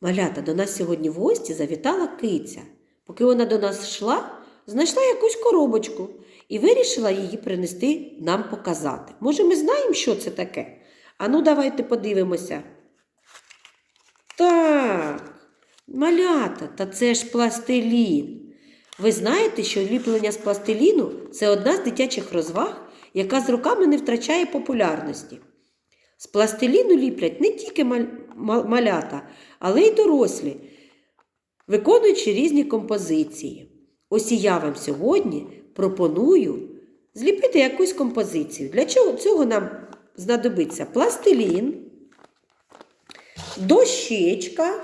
Малята, до нас сьогодні в гості завітала киця. Поки вона до нас йшла, знайшла якусь коробочку і вирішила її принести нам показати. Може, ми знаємо, що це таке? Ану, давайте подивимося. Так, малята, та це ж пластилін. Ви знаєте, що ліплення з пластиліну це одна з дитячих розваг, яка з роками не втрачає популярності. З пластиліну ліплять не тільки маль- мал- малята, але й дорослі, виконуючи різні композиції. Ось і я вам сьогодні пропоную зліпити якусь композицію. Для цього нам знадобиться пластилін, дощечка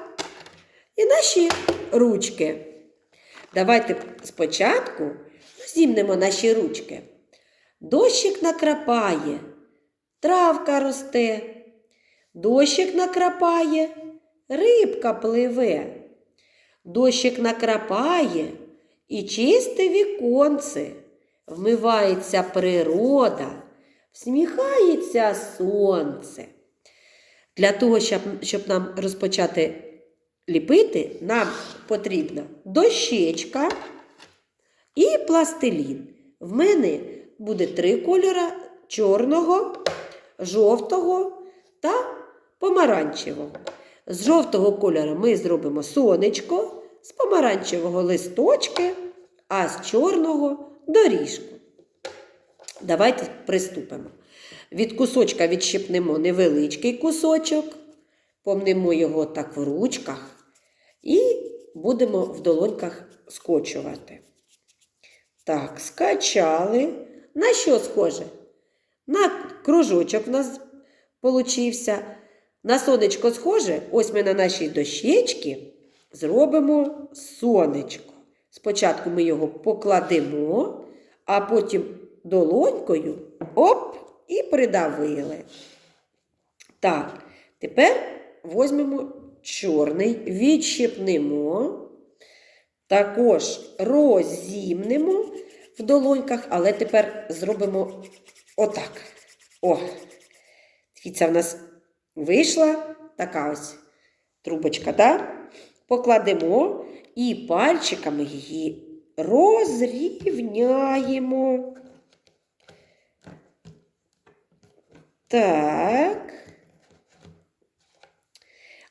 і наші ручки. Давайте спочатку зімнемо наші ручки. Дощик накрапає, травка росте, дощик накрапає, рибка пливе. Дощик накрапає і чисте віконце, вмивається природа, всміхається сонце. Для того, щоб, щоб нам розпочати ліпити, нам потрібна дощечка і пластилін. В мене буде три кольора: чорного, жовтого та помаранчевого. З жовтого кольору ми зробимо сонечко, з помаранчевого листочки, а з чорного доріжку. Давайте приступимо. Від кусочка відщипнемо невеличкий кусочок, помнемо його так в ручках і будемо в долоньках скочувати. Так, скачали. На що схоже? На кружочок в нас получився. На сонечко схоже, ось ми на нашій дощечці зробимо сонечко. Спочатку ми його покладемо, а потім долонькою оп і придавили. Так, тепер візьмемо чорний, відщипнемо, також розімнемо в долоньках, але тепер зробимо отак. О, дивіться, в нас вийшла така ось трубочка, так? Покладемо і пальчиками її розрівняємо. Так.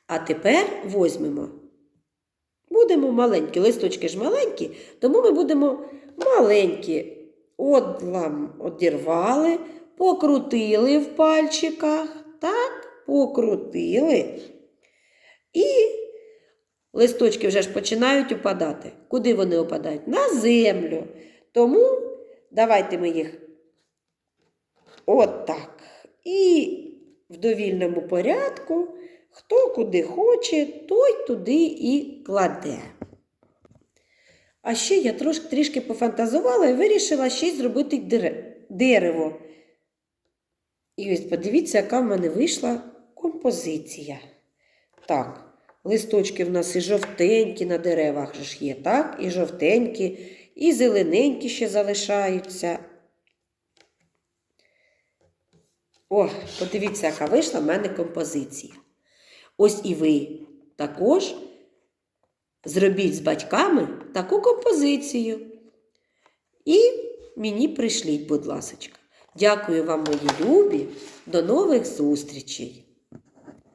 А тепер візьмемо. Будемо маленькі, листочки ж маленькі, тому ми будемо маленькі. Одлам одірвали, покрутили в пальчиках, так, покрутили. І листочки вже ж починають опадати. Куди вони опадають? На землю. Тому давайте ми їх отак. І в довільному порядку, хто куди хоче, той туди і кладе. А ще я трошки трішки пофантазувала і вирішила ще й зробити дерево. І ось подивіться, яка в мене вийшла композиція. Так, листочки в нас і жовтенькі на деревах ж є, так? І жовтенькі, і зелененькі ще залишаються. О, подивіться, яка вийшла в мене композиція. Ось і ви також зробіть з батьками таку композицію. І мені прийшліть, будь ласочка. Дякую вам, мої любі. До нових зустрічей!